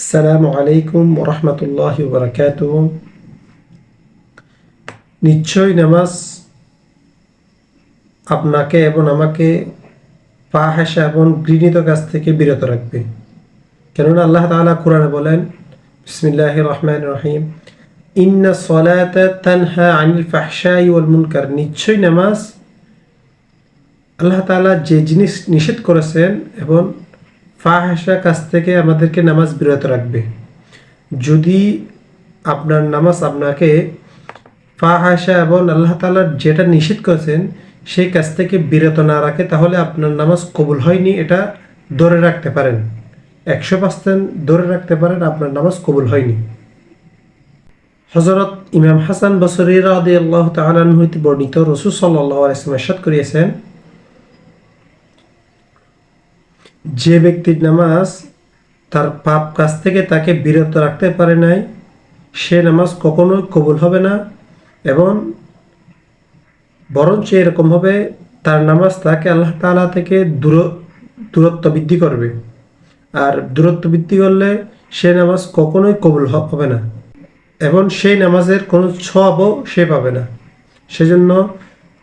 আসসালামু আলাইকুম রহমতুল্লাহ বারকাত নিশ্চয়ই নামাজ আপনাকে এবং আমাকে পাহাসা এবং ঘৃণিত কাজ থেকে বিরত রাখবে। কেননা আল্লাহ তাআলা কোরআনে বলেন বিসমিল্লাহ রহমান রহিম, ইন্না সলাত তানহা আনিল ফাহশাই ওয়াল মুনকার। নিশ্চয়ই নামাজ আল্লাহ তাআলা যে জিনিস নিষেধ করেছেন এবং ফাহাসা কাছ থেকে আমাদেরকে নামাজ বিরত রাখবে। যদি আপনার নামাজ আপনাকে ফাহাসা এবং আল্লাহ তাআলার যেটা নিষেধ করেছেন, সেই কাছ থেকে বিরত না রাখে, তাহলে আপনার নামাজ কবুল হয়নি, এটা ধরে রাখতে পারেন। একশো পার্সেন্ট ধরে রাখতে পারেন, আপনার নামাজ কবুল হয়নি। হজরত ইমাম হাসান বসরি রাদি আল্লাহ হইতে বর্ণিত রসুল সাল্লাহ আলাইসলাম এরশাদ করিয়েছেন যে ব্যক্তির নামাজ তার পাপ কাজ থেকে তাকে বিরত রাখতে পারে নাই, সে নামাজ কখনোই কবুল হবে না এবং বরঞ্চ এরকমভাবে তার নামাজ তাকে আল্লাহ তালা থেকে দূর, দূরত্ব বৃদ্ধি করবে। আর দূরত্ব বৃদ্ধি করলে সে নামাজ কখনোই কবুল হবে না এবং সেই নামাজের কোনো সবও সে পাবে না। সেজন্য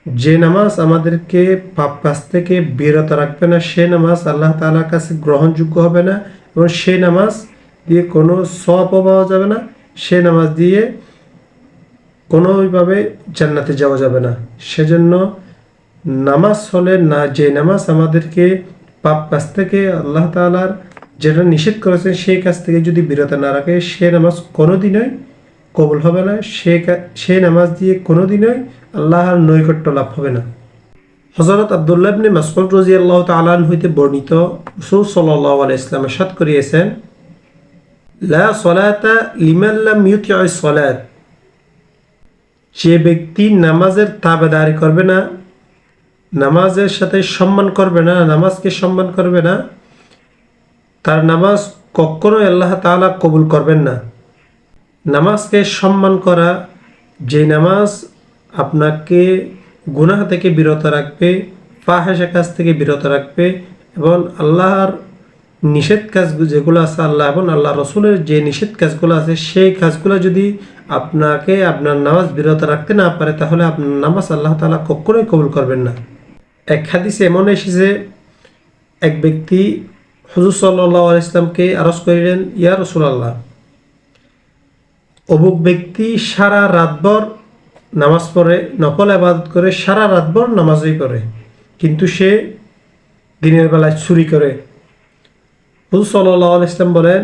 যে নামাজ আমাদেরকে পাপ কাজ থেকে বিরত রাখবে না, সে নামাজ আল্লাহ তাআলার কাছে গ্রহণযোগ্য হবে না এবং সে নামাজ দিয়ে কোনো সবও পাওয়া যাবে না, সে নামাজ দিয়ে কোনোভাবে জান্নাতে যাওয়া যাবে না। সেজন্য নামাজ হলে না, যে নামাজ আমাদেরকে পাপ কাজ থেকে আল্লাহ তাআলার যেটা নিষেধ করেছে সেই কাছ থেকে যদি বিরত না রাখে, সে নামাজ কোনোদিনই কবুল হবে না, সে সেই নামাজ দিয়ে কোনোদিনই আল্লাহর নৈকট্য লাভ হবে না। হজরত আবদুল্লাহ ইবনে মাসউদ রাদিয়াল্লাহু তাআলা হইতে বর্ণিত রাসূল সাল্লাল্লাহু আলাইহি ইসলাম ইরশাদ করিয়েছেন, লা সলাতা লিমান লাম সালাত। যে ব্যক্তি নামাজের তাবেদারি করবে না, নামাজের সাথে সম্মান করবে না, নামাজকে সম্মান করবে না, তার নামাজ কখনোই আল্লাহ তাআলা কবুল করবেন না। নামাজকে সম্মান করা যে নামাজ আপনাকে গুনাহ থেকে বিরত রাখবে ফাহেসা কাজ থেকে বিরত রাখবে এবং আল্লাহর নিষেধ কাজ যেগুলো আছে আল্লাহ এবং আল্লাহ রসুলের যে নিষেধ কাজগুলো আছে, সেই কাজগুলো যদি আপনাকে আপনার নামাজ বিরত রাখতে না পারে, তাহলে আপনার নামাজ আল্লাহ তালা কখনোই কবুল করবেন না। এক হাদিসে এমন এসেছে, এক ব্যক্তি হুজুর সাল্লাহ ইসলামকে আরজ করিলেন, ইয়া রসুলাল্লাহ অমুক ব্যক্তি সারা রাতভর নামাজ পড়ে নকল আবাদত করে, সারা রাতভর নামাজই পড়ে কিন্তু সে দিনের বেলায় চুরি করে। হুজুর সাল্লাহ ইসলাম বলেন,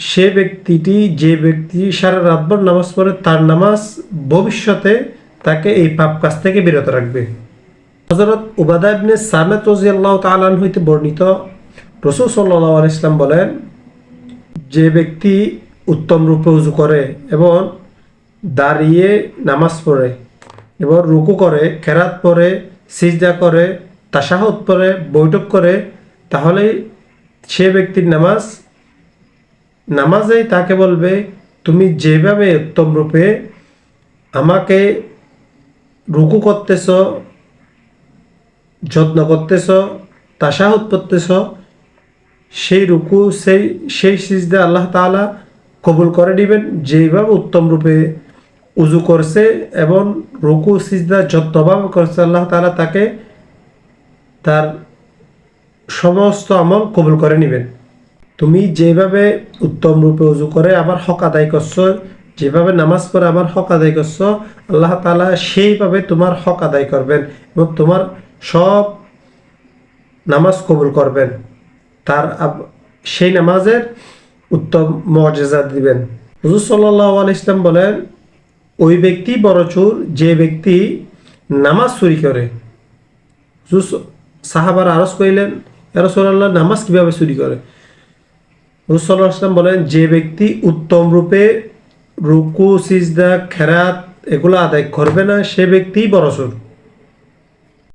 সে ব্যক্তিটি যে ব্যক্তি সারা রাতভর নামাজ পড়ে, তার নামাজ ভবিষ্যতে তাকে এই পাপ কাজ থেকে বিরত রাখবে। হজরত উবাদা ইবনে সামেত রাজিয়াল্লাহ তাআলা হইতে বর্ণিত রসুল সাল্লাহ ইসলাম বলেন, যে ব্যক্তি উত্তম রূপে উজু করে এবং দাঁড়িয়ে নামাজ পড়ে এবং রুকু করে কেরাত পড়ে, সিজদা করে তাসাহত পড়ে, বৈঠক করে তাহলে সে ব্যক্তির নামাজ, নামাজেই তাকে বলবে, তুমি যেভাবে উত্তম রূপে আমাকে রুকু করতেছ, যত্ন করতেছ তাসাহুত করতেছ, সেই রুকু, সেই সেই সিজদা আল্লাহ তাআলা কবুল করে নেবেন যেভাবে উত্তম রূপে উজু করছে এবং রুকু, সিজদা যত্নভাবে করছে, আল্লাহ তাআলা তাকে তার সমস্ত আমল কবুল করে নেবেন। তুমি যেভাবে উত্তম রূপে উজু করে আবার হক আদায় করছ, যেভাবে নামাজ পড়ে আমার হক আদায় করছ, আল্লাহ তাআলা সেইভাবে তোমার হক আদায় করবেন এবং তোমার সব নামাজ কবুল করবেন। তার সেই নামাজের উত্তম মর্যাদা দিবেন। হুজুর সাল্লাহ ইসলাম বলেন, ওই ব্যক্তি বড় চোর যে ব্যক্তি নামাজ চুরি করে। হুজুর সাহাবার আরজ করিলেন রসোল্লাহ নামাজ কীভাবে চুরি করে? হুজুর সাল্লাহ ইসলাম বলেন, যে ব্যক্তি উত্তম রূপে রুকু, সিজদা, খেরাত এগুলো আদায় করবে না, সে ব্যক্তি বড় চোর